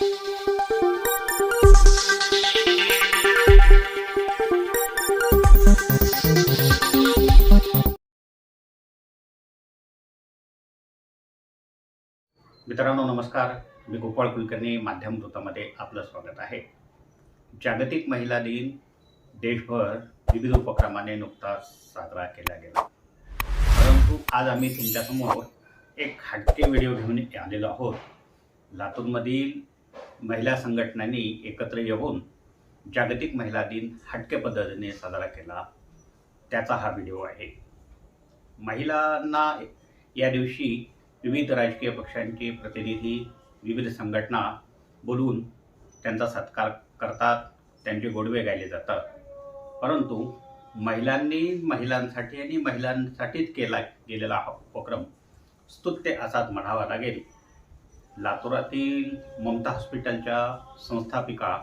मित्रांनो नमस्कार. मी गोपाळ कुलकर्णी माध्यम वृत्तामध्ये आपलं स्वागत आहे. जागतिक महिला दिन देशभर विविध उपक्रमाने नुकताच साजरा केला गेला. परंतु आज आम्ही तुमच्यासमोर एक हटके व्हिडिओ घेऊन आलेलो आहोत. लातूरमधील महिला संघटनांनी एकत्र येऊन जागतिक महिला दिन हटके पद्धतीने साजरा केला. त्याचा हा व्हिडिओ आहे. महिलांना या दिवशी विविध राजकीय पक्षांचे प्रतिनिधी विविध संघटना बोलवून त्यांचा सत्कार करतात त्यांचे गोडवे गायले जातात. परंतु महिलांनी महिलांसाठी आणि महिलांसाठीच केला गेलेला हा उपक्रम स्तुत्य असाच म्हणावा लागेल. लातूरातील ममता हॉस्पिटलच्या संस्थापिका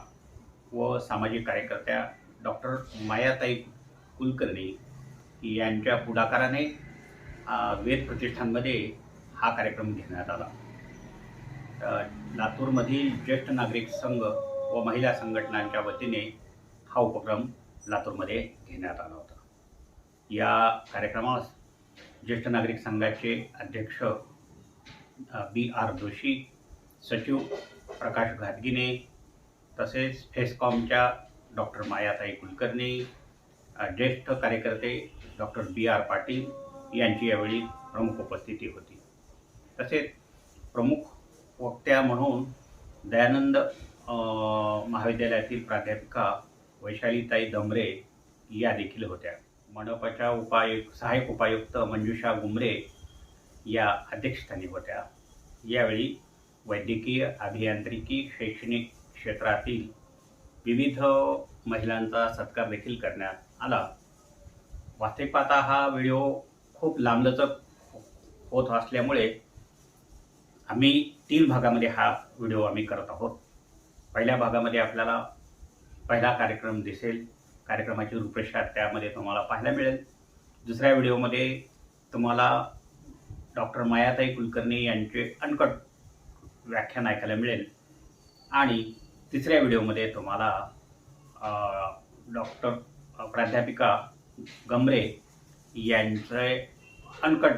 व सामाजिक कार्यकर्त्या डॉक्टर मायाताई कुलकर्णी यांच्या पुढाकाराने वेद प्रतिष्ठानमध्ये हा कार्यक्रम घेण्यात आला. लातूरमधील ज्येष्ठ नागरिक संघ व महिला संघटनांच्या वतीने हा उपक्रम लातूरमध्ये घेण्यात आला होता. या कार्यक्रमास ज्येष्ठ नागरिक संघाचे अध्यक्ष बी आर जोशी सचिव प्रकाश घातगिने तसेच एसकॉमच्या डॉक्टर मायाताई कुलकर्णी ज्येष्ठ कार्यकर्ते डॉक्टर बी आर पाटील यांची यावेळी प्रमुख उपस्थिती होती. तसेच प्रमुख वक्त्या म्हणून दयानंद महाविद्यालयातील प्राध्यापिका वैशालीताई दमरे या देखील होत्या. मंडपाच्या उपायुक्त सहाय्यक उपायुक्त मंजुषा गुमरे या अध्यक्षस्थानी होत्या यावेळी वैद्यकीय अभियांत्रिकी शैक्षणिक क्षेत्रातील विविध महिलांचा सत्कार देखील करण्यात आला. वास्तविक पाहता हा व्हिडिओ खूप लांबलचक होत असल्यामुळे आम्ही तीन भागामध्ये हा व्हिडिओ आम्ही करत आहोत. पहिल्या भागामध्ये आपल्याला पहिला कार्यक्रम दिसेल. कार्यक्रमाची रूपरेषा त्यामध्ये तुम्हाला पाहायला मिळेल. दुसऱ्या व्हिडिओमध्ये तुम्हाला डॉक्टर मायाताई कुलकर्णी यांचे अनकट व्याख्यान ऐकायला मिळेल. आणि तिसऱ्या व्हिडिओमध्ये तुम्हाला डॉक्टर प्राध्यापिका गमरे यांचे अनकट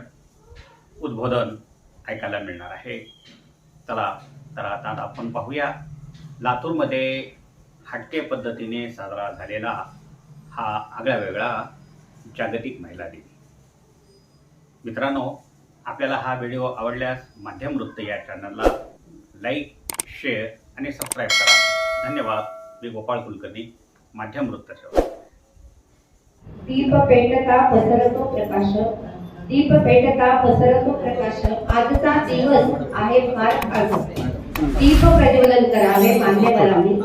उद्बोधन ऐकायला मिळणार आहे. चला तर आता आपण पाहूया. लातूरमध्ये हटके पद्धतीने साजरा झालेला हा आगळा वेगळा जागतिक महिला दिन. मित्रांनो आपल्याला हा व्हिडिओ आवडल्यास माध्यम वृत्त या चॅनलला लाईक शेअर आणि सबस्क्राईब करा. धन्यवाद. मी गोपाळ कुलकर्णी माध्यम वृत्त सेवा दीप पेटता पसरतो प्रकाश दीप पेटता पसरतो प्रकाश आजचा दिवस आहे फार आज दीप प्रज्वलन करावे मान्यवरांनी.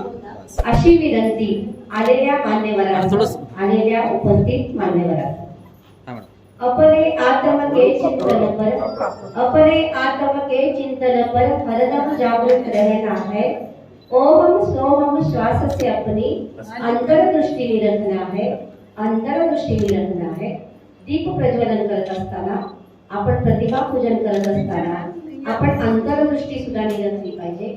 अशी विनंती आलेल्या मान्यवरांना आलेल्या उपस्थित मान्यवरांना. अपने आत्म के चिंतन पर अपने आत्म के चिंतन पर हरदम जागृत रहना है ओम सोम श्वास से अपनी अंतरदृष्टी में रखना है अंतरदृष्टी में रखना है दीप प्रज्वलन करत असताना आपण प्रतिभा पूजन करत असताना आपण अंतरदृष्टी सुद्धा निरखली पाहिजे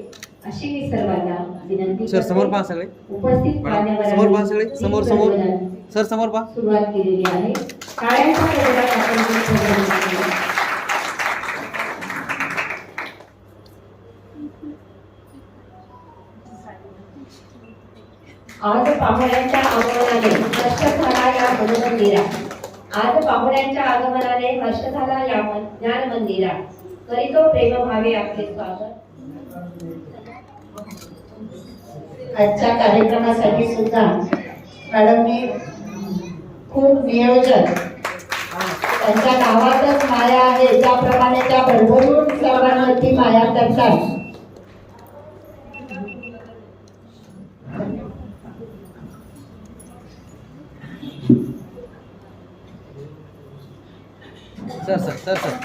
अशी मी सर्वांना विनंती समोर. पहा सगळे उपस्थित मॅडम, समोर पहा सगळे. समोर, समोर. सर समोर पहा. सुरुवात केलेली आहे. टाळ्यांच्या गजरात आपण दीप प्रज्वलन केलं. आज पाहुण्यांच्या आगमनाने हर्ष झाला या मनमंदिरा आज पाहुण्यांच्या आगमनाने हर्ष झाला या मन- ज्ञान मंदिरा. करीतो प्रेम भावे आपले स्वागत. आजच्या कार्यक्रमासाठी सुद्धा मॅडमनी खूप नियोजन. त्यांच्या गावातच माया आहे त्याप्रमाणे त्या भरभरून सर्वांवरती माया करतात. सर सर सर सर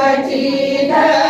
माझा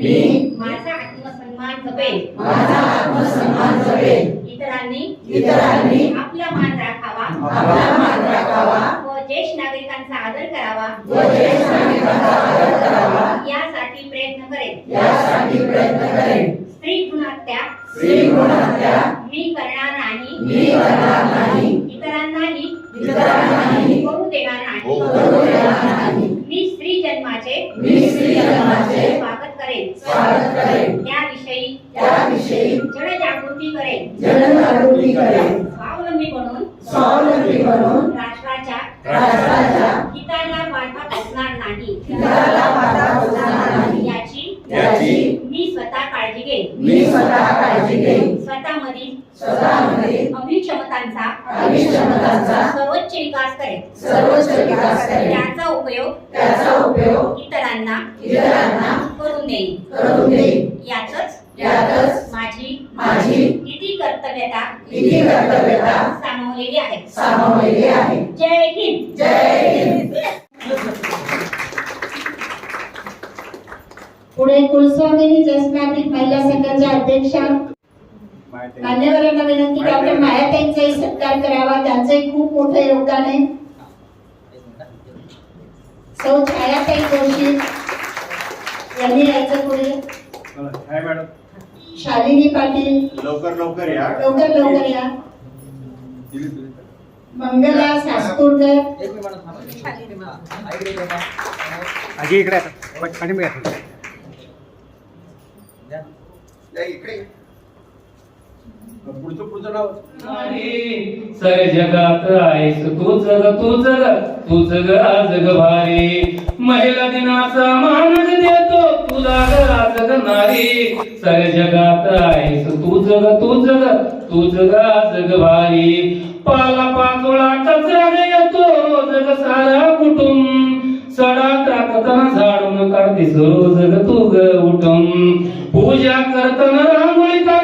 मी माझा आत्मसन्मान जपेन माझा आत्मसन्मान जपेन इतरांनी इतरांनी आपला मान राखावा. आपला मान राखावा. व ज्येष्ठ नागरिकांचा आदर करावा. व ज्येष्ठ नागरिकांचा आदर करावा यासाठी प्रयत्न करेन यासाठी प्रयत्न करेन स्त्री गुणहत्या स्त्री गुणहत्या मी करणार नाही मी करणार नाही इतरांनाही इतरांनाही करू देणार नाही करू देणार नाही मी स्त्री जन्माचे मी स्त्री जन्माचे स्वागत करेन स्वागत करेन त्याविषयी त्याविषयी जनजागृती करेन जनजागृती करेन स्वावलंबी बनून स्वावलंबी बनून राष्ट्राच्या राष्ट्राच्या हिताला बाधा पोचणार नाही हिताला बाधा पोचणार नाही याची याची मी स्वतः काळजी घेईन मी स्वतः काळजी घेईन स्वतःमधील स्वतःमधील अभिक्षमतांचा अभिक्षमतांचा सर्वोच्च विकास करेन सर्वोच्च विकास करेन त्याचा उपयोग त्याचा उपयोग इतरांना इतरांना करून देईन करून देईन यातच यातच माझी माझी किती कर्तव्यता किती कर्तव्यता सामावलेली आहे. सामावलेली आहे. जय हिंद. जय हिंद. पुढे कुलस्वामिनी नागरिक महिला संघाच्या अध्यक्षा मान्यवरांना विनंती डॉक्टर मायाताईंचाही सत्कार करावा त्यांचंही खूप मोठं योगदान आहे. सौ छायाताई जोशी यांनी यायचं पुढे. मॅडम. शालिनी पाटील. लवकर लवकर या. लवकर लवकर या. मंगला. आजी इकडे द्या. पुढचं पुढचं नाव? सर जगात आहेस तू जग तू जग तू जग जग भारी. महिला दिनाचा मान देतो तुला ग आज नारी सर जगात आहेस तू जग तू जग तू जग जग भारी. पाला पाचोळा कचरा येतो जग सारा कुटुंब. सडा टाकताना झाडून काढतेस रोज जग तू ग उठून. पूजा करताना रांगोळी काढतेस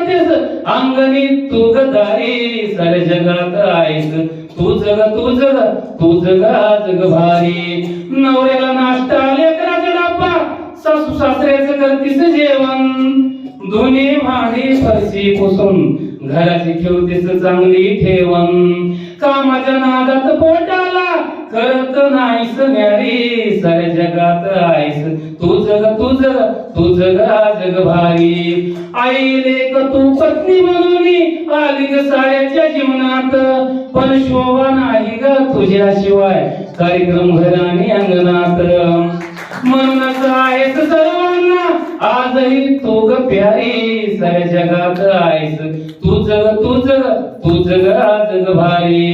अंगणी तू ग दारी जगात आईस तू जग तू जग तू जग जग भारी. नवऱ्याला नाश्ता लेकराचा डब्बा सासू सासऱ्याचं करतीस जेवण. दोन्ही माडी फरशी पुसून. घराची ठेवतीस चांगली ठेवण. कामाच्या नादात पोटाला करत नाहीस न्यारी. सर जगात आहेस. तुझ जग तुझ जग तुझ ग आज भारी. आई लेक तू पत्नी म्हणून आली ग साऱ्याच्या जीवनात. पण शोभा नाही ग तुझ्याशिवाय कार्यक्रम घराने अंगणात. म्हणूनच आहेस सर्वांना. आजही तू ग प्यारी. सर जगात आहेस. तुझ ग तुझ ग तुझ ग जग भारी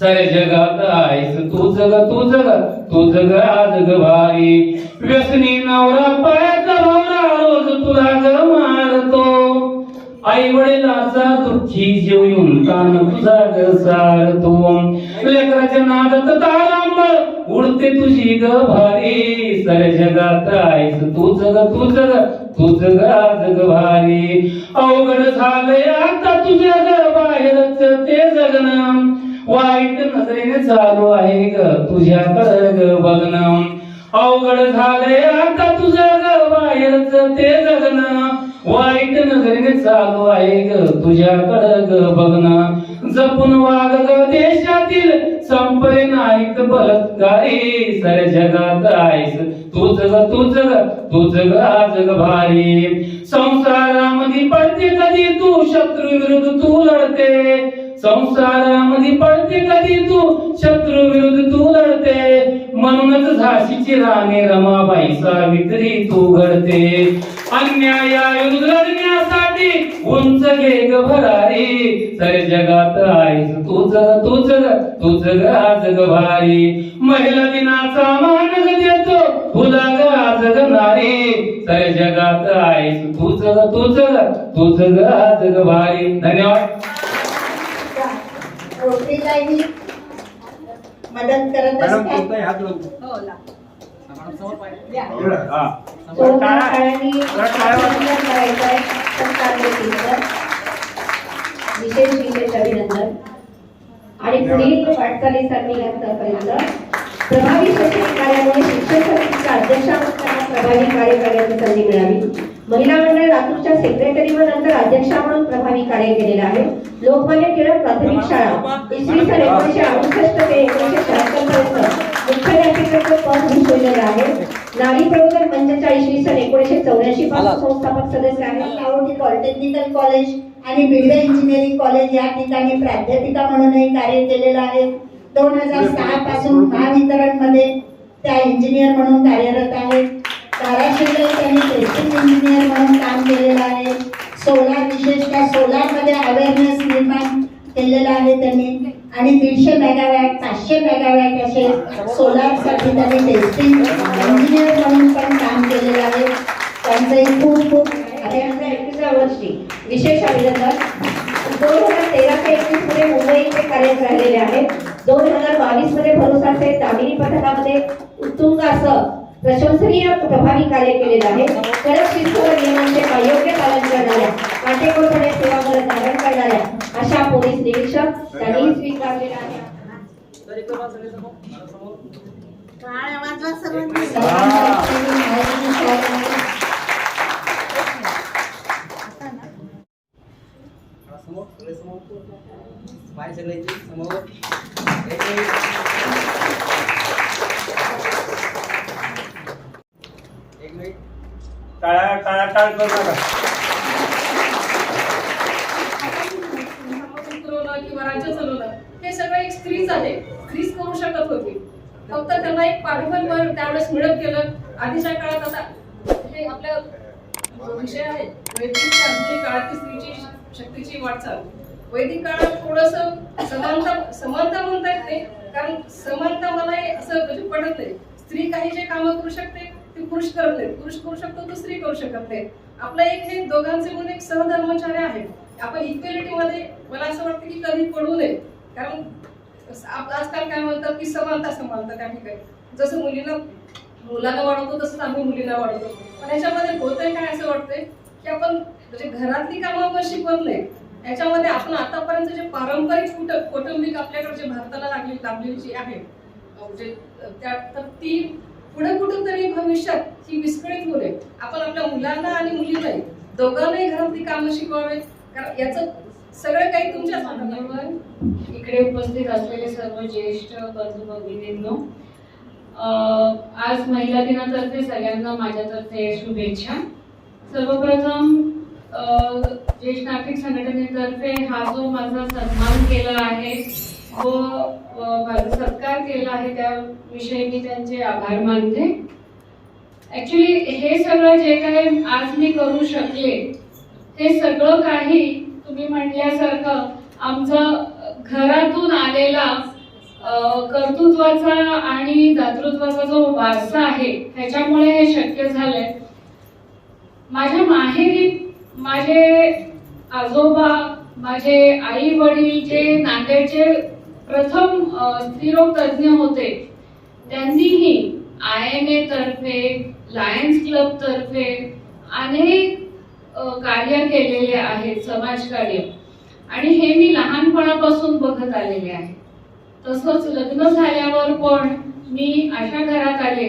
सारे जगात आईस तुझ ग तुझ ग तुझ ग जग भारी व्यसनी नवरा पायाचा भावना रोज तुला ग मारतो. आई वडिलाचा दुःखी जीव येऊन कान तुझा ग सारतो. लेकराच्या नादात तारांबळ उडते तुझी ग भारी. सारे जगात आईस तू जग तू जग तुझ ग जगभारी अवघड झालंय आता तुझ्या घर बाहेरच ते जगणं. वाईट नजरेने चालू आहे ग तुझ्या ग बघणं. अवघड झालंय आता तुझं घर बाहेरच ते जगणं. वाईट नजरेने चालू आहे ग तुझ्याकडं ग बघणं जपून वाग ग देशातील संपले नाहीत बलत्कारी. सर जगात आहेस. तूच ग तूच ग तूच ग आज ग भारी. संसारामध्ये पडते कधी तू शत्रू विरुद्ध तू लढते. संसारामध्ये पडते कधी तू? शत्रू विरुद्ध तू लढते. म्हणूनच झाशीची राणी रमाबाई सावित्री तू घडते. अन्यायाविरुद्ध लढण्यासाठी उंच घे ग भरारी. सर जगात आईस तूच तूच तूच ग आज ग भारी. महिला दिनाचा मान देतो तुला ग आज ग नारी. सर जगात आईस तूच तूच तूच ग आज ग भारी. धन्यवाद. रोटरीलाही मदत करत असतात. हा करायचं आहे. व्यक्तीचं. विशेष विशेष अभिनंदन. आणि पुढील वाटचालीसाठी पर्यंत प्रभावी शैक्षणिक कार्यामुळे शिक्षण समितीच्या अध्यक्षा म्हणून प्रभावी कार्य करण्याची संधी मिळावी. महिला मंडळ लातूरच्या सेक्रेटरी व नंतर अध्यक्षा म्हणून प्रभावी कार्य केलेलं आहे. लोकमान्य टिळक प्राथमिक शाळा इसवी सन एकोणीशे अडुसष्ट ते एकोणीशे शहात्तर पर्यंत मुख्य पद भूषवलेलं आहे. नारी प्रबोधन मंचच्या इसवी सन एकोणीशे चौऱ्याऐंशी पासून संस्थापक सदस्य आहेत. लाहोटी पॉलिटेक्निकल कॉलेज आणि बिडवे इंजिनिअरिंग कॉलेज या ठिकाणी प्राध्यापिका म्हणूनही कार्य केलेलं आहे. दोन हजार सहा पासून महावितरणमध्ये त्या इंजिनियर म्हणून कार्यरत आहेत धाराशिवला त्यांनी टेस्टिंग इंजिनियर म्हणून काम केलेलं आहे. सोलार विशेषतः सोलारमध्ये अवेअरनेस निर्माण केलेलं आहे त्यांनी. आणि दीडशे मेगावॅट पाचशे मेगावॅट असे सोलारसाठी त्यांनी टेस्टिंग इंजिनियर म्हणून पण काम केलेलं आहे. त्यांचंही खूप खूप अभियानाच्या एकविसाव्या वर्षी विशेष अभिनंदन. दोन हजार तेरा ते एकवीसमध्ये मुंबई इथे कार्यरत राहिलेले आहेत दोन हजार बावीसमध्ये भरोसाचे दामिनी पथकामध्ये. उत्तुंग असं प्रशंसनीय प्रभावी कार्य केलेलं आहे. कडक शिस्त व नियमांचे अयोग्य पालन करणाऱ्या काटेकोरपणे सेवा बजावत धारण करणाऱ्या अशा पोलीस निरीक्षक त्यांनी स्वीकारलेला आहे. समोर समोर एक मिनिट. एक मिनिट टाळा टाळा टाळ करू नका. किंवा राज्य चालवलं हे सगळं एक स्त्रीच आहे. स्त्रीच करू शकत होती. फक्त त्यांना एक पाठबळ त्यावेळेस मिळत गेलं. आधीच्या काळात आता हे आपल्या विषय आहे. वैदिक आधुनिक काळात स्त्रीची शक्तीची वाटचाल. वैदिक काळात थोडस समानता समानता म्हणता येत नाही. कारण समानता मला हे असं म्हणजे पडत नाही. स्त्री काही जे कामं करू शकते पुरुष करत नाही पुरुष करू शकतो तो स्त्री करू शकत नाही. आपलं एक हे दोघांचे म्हणून एक सहधर्मचार्य आहे. आपण इक्वेलिटी मध्ये मला असं वाटतं की कधी पडू नये. कारण आजकाल काय म्हणतात की समानता समानता त्या ठिकाणी. जसं मुलीला मुलांना वाढवतो तसंच आम्ही मुलींना वाढवतो. पण याच्यामध्ये होतंय काय असं वाटतंय की आपण म्हणजे घरातली कामं आपण शिकवत नाही. याच्यामध्ये आपण आतापर्यंत जे पारंपरिक कुट कौटुंबिक आपल्याकडे जे भारताला लागली लाभलेली जी आहे म्हणजे त्या तर ती पुढे कुठून तरी भविष्यात ही विस्कळीत मुले आपण आपल्या मुलांना आणि मुलींनाही दोघांनाही घरातली कामं शिकवावे. कारण याचं सगळं काही तुमच्याच हातात इकडे उपस्थित असलेले सर्व ज्येष्ठ बंधू भगिनींनो आज महिला दिनातर्फे सगळ्यांना माझ्यातर्फे शुभेच्छा. सर्वप्रथम ज्येष्ठ नागरिक संघटनेतर्फे हा जो माझा सन्मान केला आहे हो, व माझा सत्कार केला आहे त्याविषयी मी त्यांचे आभार मानते. ॲक्च्युली हे सगळं जे काही आज मी करू शकले हे सगळं काही तुम्ही म्हणल्यासारखं आमचं घरातून आलेला कर्तृत्वाचा आणि दातृत्वाचा जो वारसा आहे ह्याच्यामुळे हे शक्य झालंय. माझ्या माहेरी माझे आजोबा माझे आई वडील जे नांदेडचे प्रथम स्त्रीरोग तज्ज्ञ होते. त्यांनीही आय एम ए तर्फे लायन्स क्लब तर्फे अनेक कार्य केलेले आहेत समाजकार्य आणि हे मी लहानपणापासून बघत आलेले आहे. तसंच लग्न झाल्यावर पण मी अशा घरात आले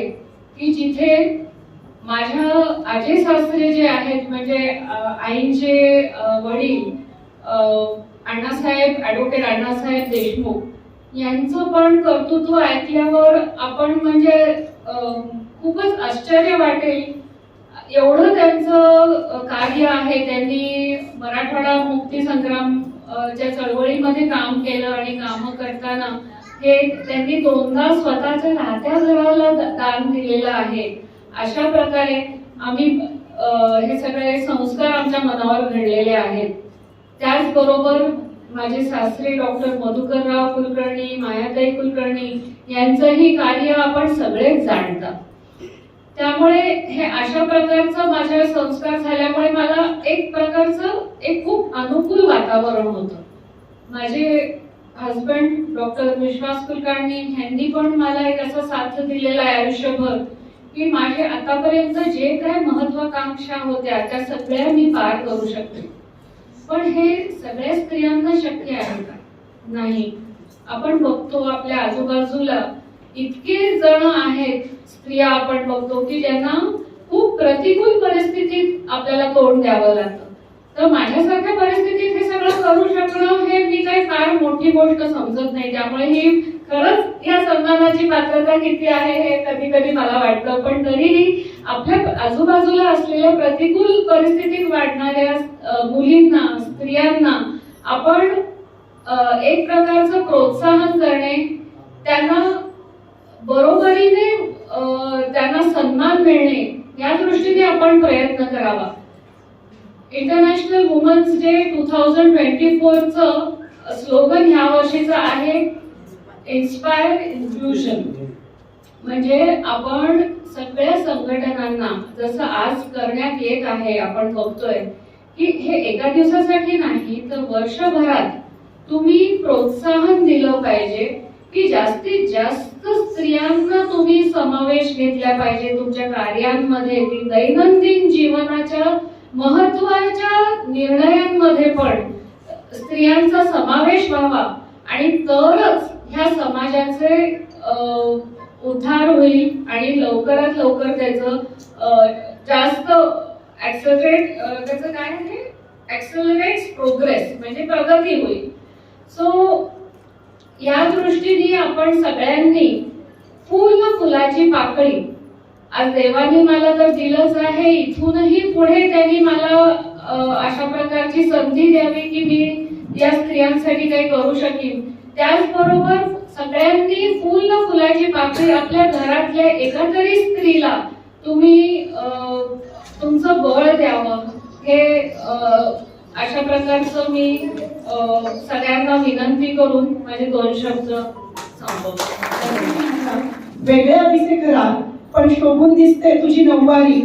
की जिथे माझ्या आजे सासरे जे आहेत म्हणजे आईंचे वडील अण्णासाहेब ॲडव्होकेट अण्णासाहेब देशमुख यांचं पण कर्तृत्व ऐकल्यावर आपण म्हणजे खूपच आश्चर्य वाटेल. एवढं त्यांचं कार्य आहे. त्यांनी मराठवाडा मुक्ती संग्राम च्या चळवळीमध्ये काम केलं आणि काम करताना हे त्यांनी दोनदा स्वतःच्या राहत्या घराला दान दिलेलं आहे. अशा प्रकारे आम्ही हे सगळे संस्कार आमच्या मनावर घडलेले आहेत. त्याचबरोबर माझे सासरे डॉक्टर मधुकरराव कुलकर्णी मायाताई कुलकर्णी यांचंही कार्य आपण सगळेच जाणता. त्यामुळे हे अशा प्रकारचं माझ्या संस्कार झाल्यामुळे मला एक प्रकारचं एक खूप अनुकूल वातावरण होतं. माझे हस्बंड डॉक्टर विश्वास कुलकर्णी यांनी पण मला एक असा साथ दिलेला आहे आयुष्यभर की माझे आतापर्यंत जे काय महत्वाकांक्षा होत्या त्या सगळ्या मी पार करू शकते. पण हे सगळ्या स्त्रियांना शक्य आहे का? नाही. आपण बघतो आपल्या आजूबाजूला इतके जण आहेत स्त्रिया आपण बघतो की ज्यांना खूप प्रतिकूल परिस्थितीत आपल्याला तोंड द्यावं लागतं. तर माझ्यासारख्या परिस्थितीत हे सगळं करू शकणं हे मी काही फार मोठी गोष्ट समजत नाही. त्यामुळे ही खरंच या सन्मानाची पात्रता किती आहे हे कधी कधी मला वाटतं पण तरीही आपल्या आजूबाजूला असलेल्या प्रतिकूल परिस्थितीत वाढणाऱ्या मुलींना स्त्रियांना आपण एक प्रकारचं प्रोत्साहन करणे त्यांना बरोबरीने त्यांना सन्मान मिळणे या दृष्टीने आपण प्रयत्न करावा. International women's day two thousand twenty फोरचं slogan ह्या वर्षीचं आहे इन्स्पायर इन्क्लुजन म्हणजे आपण सगळ्या संघटनांना जसं आज करण्यात येत आहे आपण बघतोय की हे एका दिवसासाठी नाही तर वर्षभरात तुम्ही प्रोत्साहन दिलं पाहिजे की जास्तीत जास्त स्त्रियांना तुम्ही समावेश घेतला पाहिजे. तुमच्या कार्यांमध्ये दैनंदिन जीवनाच्या महत्त्वाच्या निर्णयांमध्ये पण स्त्रियांचा समावेश व्हावा. आणि तरच ह्या समाजाचे उद्धार होईल आणि लवकरात लवकर त्याचं जास्त ऍक्सलरेट त्याचं काय आहे? ऍक्सलरेट प्रोग्रेस म्हणजे प्रगती होईल. सो या दृष्टीने आपण सगळ्यांनी फुल फुलाची पाकळी. आज देवाने मला तर दिलंच आहे इथूनही पुढे त्यांनी मला अशा प्रकारची संधी द्यावी की मी या स्त्रियांसाठी काही करू शकेन. त्याचबरोबर सगळ्यांनी फुल फुलाची पाकळी आपल्या घरातल्या एका तरी स्त्रीला तुम्ही तुमचं बळ द्यावं हे अशा प्रकारचं मी सगळ्यांना विनंती करून माझे दोन शब्द वेगळ्या दिसे करा पण शोभून दिसते तुझी नऊवारी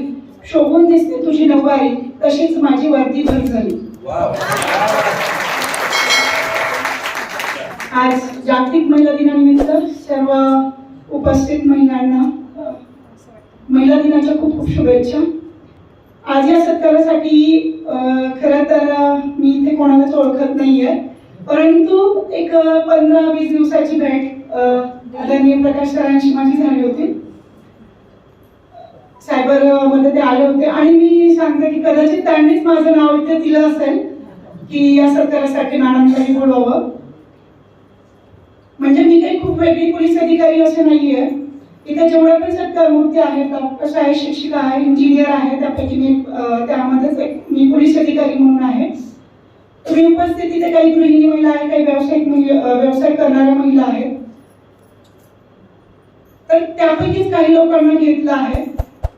शोभून दिसते तुझी नऊवारी तशीच माझी वर्दी भर झाली. आज जागतिक महिला दिनानिमित्त सर्व उपस्थित महिलांना महिला दिनाच्या खूप खूप शुभेच्छा. आज या सत्कारासाठी खरं तर मी इथे कोणालाच ओळखत नाहीये. परंतु एक पंधरा वीस दिवसाची भेट आदरणीय प्रकाश सरांशी माझी झाली होती. सायबरमध्ये ते आले होते. आणि मी सांगते की कदाचित त्यांनीच माझं नाव इथे दिलं असेल की या सत्कारासाठी मॅडमसाठी बोलवावं. म्हणजे मी काही खूप वेगळी पोलीस अधिकारी असे नाहीये. इथे जेवढ्या पण सत्कार मूर्ती आहेत डॉक्टर्स आहे शिक्षिका आहे इंजिनियर आहे त्यापैकी मी त्यामध्येच एक मी पोलीस अधिकारी म्हणून आहे. तुम्ही उपस्थित इथे काही गृहिणी महिला आहेत काही व्यावसायिक व्यवसाय करणाऱ्या महिला आहेत. तर त्यापैकीच काही लोकांना घेतलं आहे.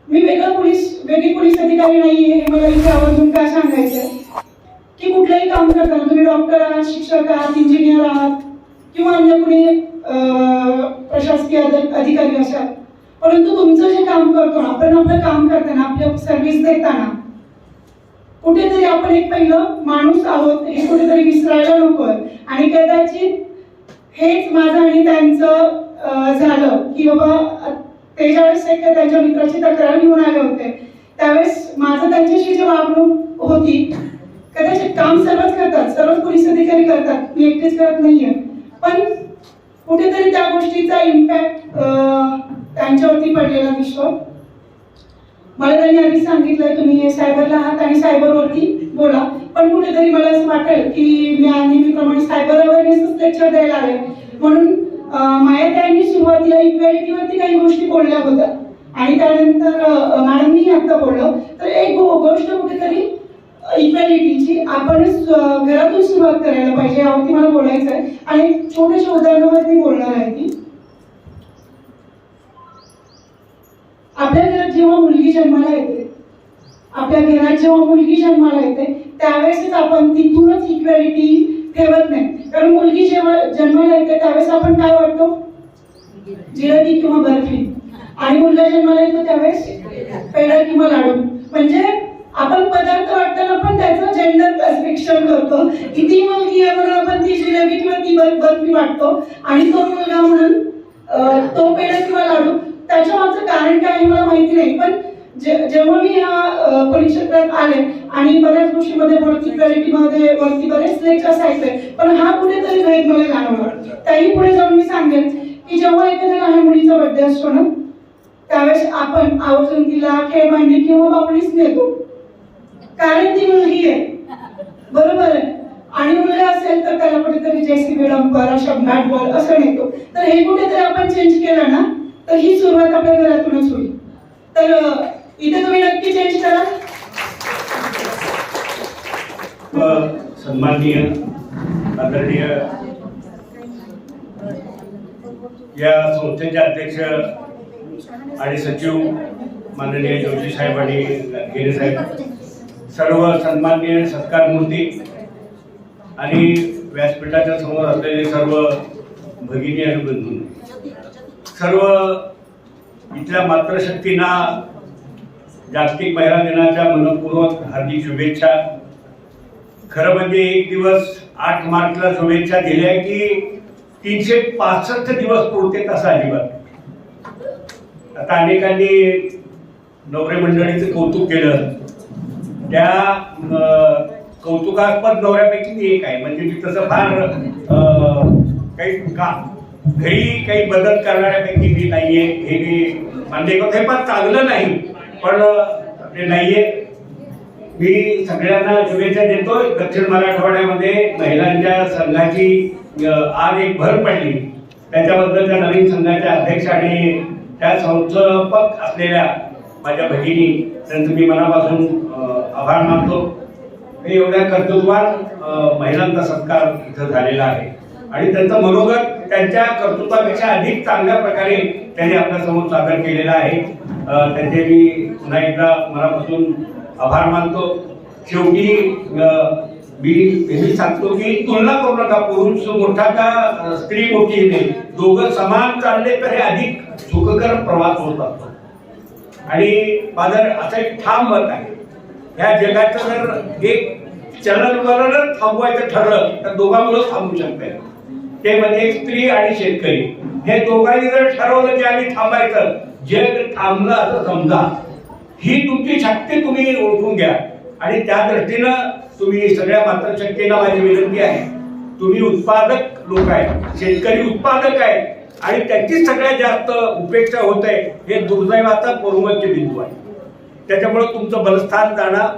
मी वेगळं पोलीस वेगळी पोलीस अधिकारी नाहीये हे मला इथे आवर्जून काय सांगायचंय? की कुठलंही काम करताना तुम्ही डॉक्टर आहात शिक्षक आहात इंजिनियर आहात किंवा अन्य कुणी प्रशासकीय अधिकारी असतात परंतु तुमचं जे काम करतो आपण आपलं काम करताना आपल्या सर्व्हिस देताना कुठेतरी आपण एक पहिलं माणूस आहोत हे कुठेतरी विसरायला नको. आणि कदाचित हेच माझं आणि त्यांचं झालं की बाबा त्याच्या ते ज्यावेळेस एक त्यांच्या मित्राची तक्रार घेऊन आले होते. त्यावेळेस माझं त्यांच्याशी जी वागणूक होती कदाचित काम सर्वच करतात सर्वच पोलीस अधिकारी करतात मी एकटेच करत नाहीये. पण कुठेतरी त्या गोष्टीचा इम्पॅक्ट त्यांच्यावरती पडलेला दिसतो मला त्यांनी आधी सांगितलं तुम्ही सायबरला आहात आणि सायबरवरती बोला. पण कुठेतरी मला असं वाटेल की मी नेहमीप्रमाणे सायबर अवेअरनेसच लेक्चर द्यायला आले. म्हणून माया त्यांनी सुरुवातीला इक्वॅलिटीवरती काही गोष्टी बोलल्या होत्या. आणि त्यानंतर अं, मॅडमनी आता बोललं. तर एक गोष्ट कुठेतरी इक्वॅलिटीची आपणच घरातून सुरुवात करायला पाहिजे यावरती मला बोलायचं आहे. आणि छोट्याशा उदाहरणावरती बोलणार आहे ती. आपल्या घरात जेव्हा मुलगी जन्माला येते आपल्या घरात जेव्हा मुलगी जन्माला येते त्यावेळेसच आपण तिथूनच इक्वॅलिटी ठेवत नाही. कारण मुलगी जेव्हा जन्माला येते त्यावेळेस आपण काय वाटतो? जिलेबी किंवा बर्फी. आणि मुलगा जन्माला येतो त्यावेळेस? पेढा किंवा लाडू. म्हणजे आपण पदार्थ वाटताना पण त्याचं जेंडर क्लासिफिकेशन करतो. की ती मुलगी आहे म्हणून आपण ती जिलेबी किंवा ती बर्फी वाटतो. आणि तो मुलगा म्हणून तो पेढा किंवा लाडू. त्याच्या मागचं कारण काय मला माहिती नाही. पण जे- जेव्हा मी या परिक्षेत्रात आले आणि बऱ्याच गोष्टीमध्ये वरती क्वालिटीमध्ये वरती बरेच लेक्चर्स ऐकले पण हा कुठेतरी भेद मला जाणवला. त्याही पुढे जाऊन मी सांगेन की जेव्हा एखाद्या लहान मुलीचा बड्डे असतो ना त्यावेळेस आपण आवर्जून तिला खेळभांडी किंवा बाबडीच नेतो. कारण ती मुलगी आहे. बरोबर आहे. आणि मुलगा असेल तर त्याला कुठेतरी जेसीबी डंपर अशा मॅट बॉल असं नेतो तर हे कुठेतरी आपण चेंज केलं ना तर ही सुरुवात आपल्या घरातूनच होईल. तर इथे तुम्ही नक्की चेंज करा. सन्माननीय आदरणीय या संस्थेचे अध्यक्ष आणि सचिव माननीय जोशी साहेब आणि गेरे साहेब. सर्व सन्माननीय सत्कार मूर्ती आणि व्यासपीठाच्या समोर असलेले सर्व भगिनी आणि बंधू. सर्व इथल्या मातृशक्तींना जागतिक महिला दिनाच्या मनपूर्वक हार्दिक शुभेच्छा. खरं म्हणजे एक दिवस आठ मार्चला शुभेच्छा दिल्या की तीनशे पासष्ट दिवस पुरते तसा अजिबात. आता अनेकांनी नवरे मंडळीचं कौतुक केलं. त्या कौतुकास्पद नवऱ्यापैकी एक आहे. म्हणजे मी तसं फार काही का घरी काही बदल करणाऱ्यापैकी मी नाहीये. हे मी मान्य करतो. हे पण चांगलं नाही. पण ते नाहीये. मी सगळ्यांना शुभेच्छा देतो दक्षिण मराठवाड्यामध्ये महिलांच्या संघाची आज एक भर पडली. त्याच्याबद्दल त्या नवीन संघाच्या अध्यक्ष आणि त्या संस्थापक असलेल्या माझ्या भगिनी त्यांचं मी मनापासून आभार मानतो. हे एवढ्या कर्तृत्वान महिलांचा सत्कार इथं झालेला आहे. आणि त्यांचं मनोगत त्यांच्या कर्तृत्वापेक्षा अधिक चांगल्या प्रकारे त्यांनी आपल्यासमोर सादर केलेला आहे. त्यांचे मी पुन्हा एकदा मनापासून आभार मानतो. शेवटी मी नेहमी सांगतो की तुलना करू नका पुरुष मोठा का स्त्री मोठी नाही दोघं समान चालले तर हे अधिक सुखकर प्रवास होत असतो. आणि माझं असं एक ठाम मत आहे. ह्या जगाचं जर एक चलन थांबवायचं ठरलं तर दोघांमुळेच थांबू शकतात ते म्हणजे स्त्री आणि शेतकरी. हे दोघांनी जर ठरवलं की आम्ही थांबायचं जग थांबलं असं समजा ही तुमची शक्ती तुम्ही ओळखून घ्या. आणि त्या दृष्टीनं तुम्ही सगळ्या मातृशक्तीला माझी विनंती आहे. तुम्ही उत्पादक लोक आहेत शेतकरी उत्पादक आहेत आणि त्याची सगळ्यात जास्त उपेक्षा होत आहे हे दुर्दैवाचा पूर्वचे बिंदू आहे. त्याच्यामुळे तुमचं बलस्थान जाणं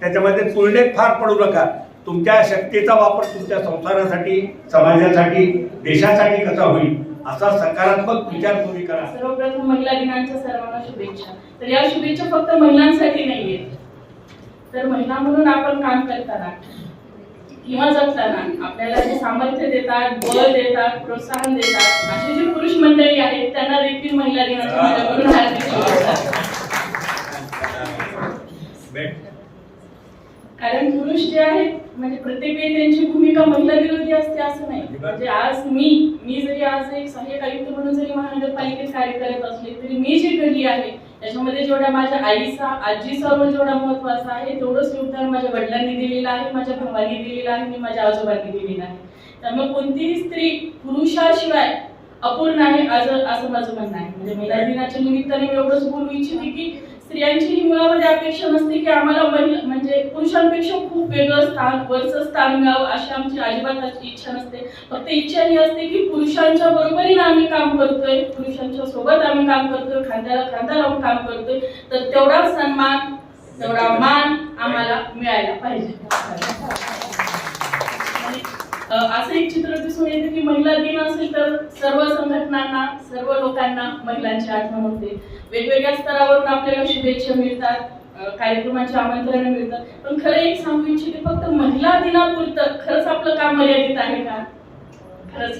त्याच्यामध्ये तुलनेत फार पडू नका. तुमच्या शक्तीचा वापर तुमच्या संसारासाठी समाजासाठी देशासाठी कसा होईल असा सकारात्मक विचार तुम्ही करा. सर्वप्रथम महिला दिनाच्या सर्वांना शुभेच्छा. तर या शुभेच्छा फक्त महिलांसाठी नाहीये तर महिला म्हणून आपण काम करताना किंवा जगताना आपल्याला जे सामर्थ्य देतात बळ देतात प्रोत्साहन देतात असे जे पुरुष मंडळी आहेत त्यांना देखील महिला दिनाच्या माझ्याकडून हार्दिक शुभेच्छा. भेट कारण पुरुष जे आहेत म्हणजे प्रत्येक वेळी त्यांची भूमिका महिला विरोधी असते असं नाही. म्हणजे आज मी मी जरी आज एक सहाय्यक आयुक्त म्हणून जरी महानगरपालिकेत कार्य करत असले तरी मी जी घडली आहे त्याच्यामध्ये जेवढा माझ्या आईचा आजीचा रोल जेवढा महत्त्वाचा आहे तेवढंच योगदान माझ्या वडिलांनी दिलेलं आहे माझ्या भावांनी दिलेलं आहे आणि माझ्या आजोबांनी दिलेलं आहे. त्यामुळे कोणतीही स्त्री पुरुषाशिवाय अपूर्ण आहे आज असं माझं म्हणणं आहे. म्हणजे महिला दिनाच्या निमित्ताने मी एवढंच बोलू इच्छिते की स्त्रियांची ही मुळामध्ये अपेक्षा नसते की आम्हाला महिला म्हणजे पुरुषांपेक्षा खूप वेगळं स्थान वरचं स्थान मिळावं अशी आमची अजिबात इच्छा नसते. फक्त इच्छा ही असते की पुरुषांच्या बरोबरीनं आम्ही काम करतोय पुरुषांच्या सोबत आम्ही काम करतोय खांद्याला खांदा लावून काम करतोय तर तेवढा सन्मान तेवढा मान आम्हाला मिळायला पाहिजे. असं एक चित्र दिसून येते की महिला दिन असेल तर सर्व संघटनांना सर्व लोकांना महिलांची आठवण होते. वेगवेगळ्या स्तरावरून आपल्याला शुभेच्छा मिळतात अ, कार्यक्रमाची आमंत्रण मिळतात पण खरं एक सांगू इच्छिते फक्त महिला दिनापुरतं खरंच आपलं काम मर्यादित आहे का? खरंच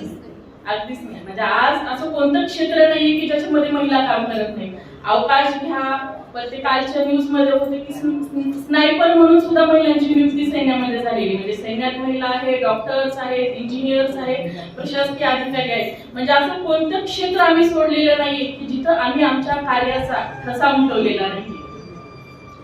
अगदीच नाही. म्हणजे आज असं कोणतं क्षेत्र नाहीये की ज्याच्यामध्ये महिला काम करत नाही. अवकाश घ्या. पण ते कालच्या न्यूजमध्ये होते की स्नायपर म्हणून सुद्धा महिलांची नियुक्ती सैन्यामध्ये झालेली म्हणजे सैन्यात महिला आहे डॉक्टर्स आहेत इंजिनियर्स आहेत प्रशासकीय अधिकारी आहेत. म्हणजे असं कोणतं क्षेत्र आम्ही सोडलेलं नाहीये की जिथं आम्ही आमच्या कार्याचा ठसा उमटवलेला नाही.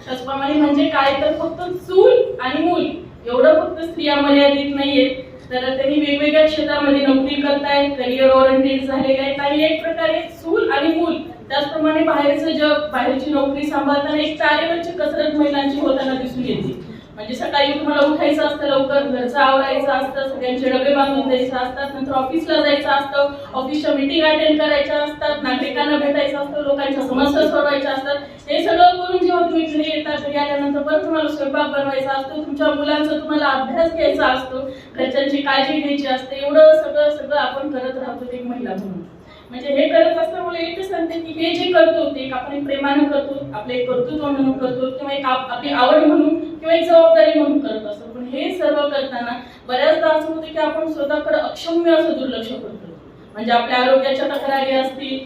त्याचप्रमाणे म्हणजे काय तर फक्त चूल आणि मूल. एवढं फक्त स्त्रिया मर्यादित नाहीयेत तर त्यांनी वेगवेगळ्या क्षेत्रामध्ये नोकरी करतायत करिअर ओरिएंटेड झालेले आहेत. आणि एक प्रकारे चूल आणि मूल. त्याचप्रमाणे बाहेरचं जग बाहेरची नोकरी सांभाळताना एक चारेवरची कसरत महिलांची होताना दिसून येते. म्हणजे सकाळी तुम्हाला उठायचं असतं लवकर घरचं आवरायचं असतं सगळ्यांचे डबे बांधून द्यायचं असतात नंतर ऑफिसला जायचं असतं ऑफिसच्या मिटिंग अटेंड करायच्या असतात नागरिकांना भेटायचं असतं लोकांच्या समस्या सोडवायच्या असतात. हे सगळं करून जेव्हा तुम्ही घरी येता घरी आल्यानंतर परत तुम्हाला स्वयंपाक बनवायचा असतो तुमच्या मुलांचा तुम्हाला अभ्यास घ्यायचा असतो घरच्यांची काळजी घ्यायची असते एवढं सगळं सगळं आपण करत राहतो एक महिला म्हणून. म्हणजे हे करत असल्यामुळे एकच सांगते की हे जे करतो ते एक आपण प्रेमानं करतो आपले कर्तृत्व म्हणून करतो किंवा एक आप- आपली आवड म्हणून किंवा एक जबाबदारी म्हणून करत असतो. पण हे सर्व करताना बऱ्याचदा असं होतं की आपण स्वतःकडे अक्षम्य असं दुर्लक्ष करतो. म्हणजे आपल्या आरोग्याच्या तक्रारी असतील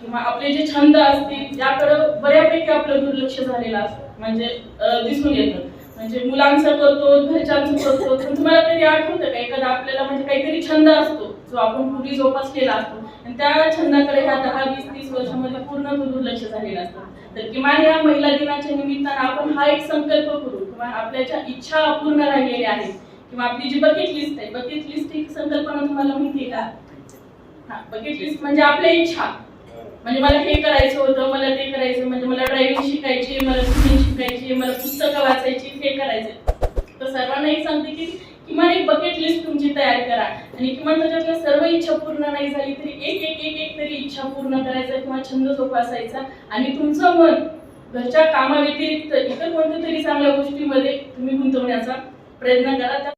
किंवा आपले जे छंद असतील याकडं बऱ्यापैकी आपलं दुर्लक्ष झालेलं असतं. म्हणजे दिसून येतं. म्हणजे मुलांचं करतो घरच्यांचं करतो. पण तुम्हाला कधी आठवतं का एखादा आपल्याला म्हणजे काहीतरी छंद असतो जो आपण पूर्वी जोपासलेला असतो. आणि त्या छंदाकडे ह्या दहा वीस तीस वर्षामध्ये पूर्ण दुर्लक्ष झालेला असतं. तर किमान या महिला दिनाच्या निमित्तानं आपण हा एक संकल्प करू. किंवा आपल्या ज्या इच्छा अपूर्ण राहिलेल्या आहेत. किंवा आपली जी बकेट लिस्ट आहे बकेट लिस्ट ही संकल्पना तुम्हाला माहिती आहे का? हा बकेट लिस्ट म्हणजे आपल्या इच्छा. म्हणजे मला हे करायचं होतं मला ते करायचं म्हणजे मला ड्रायव्हिंग शिकायची मला स्विमिंग शिकायची मला पुस्तकं वाचायची हे करायचं. तर सर्वांना एक सांगते की किमान एक बकेट लिस्ट तुमची तयार करा. आणि किमान त्याच्यातल्या सर्व इच्छा पूर्ण नाही झाली तरी एक एक एक एक तरी इच्छा पूर्ण करायचा किंवा छंद जोपासायचा. आणि तुमचं मन घरच्या कामाव्यतिरिक्त इतर कोणत्या तरी चांगल्या गोष्टीमध्ये तुम्ही गुंतवण्याचा प्रयत्न करा.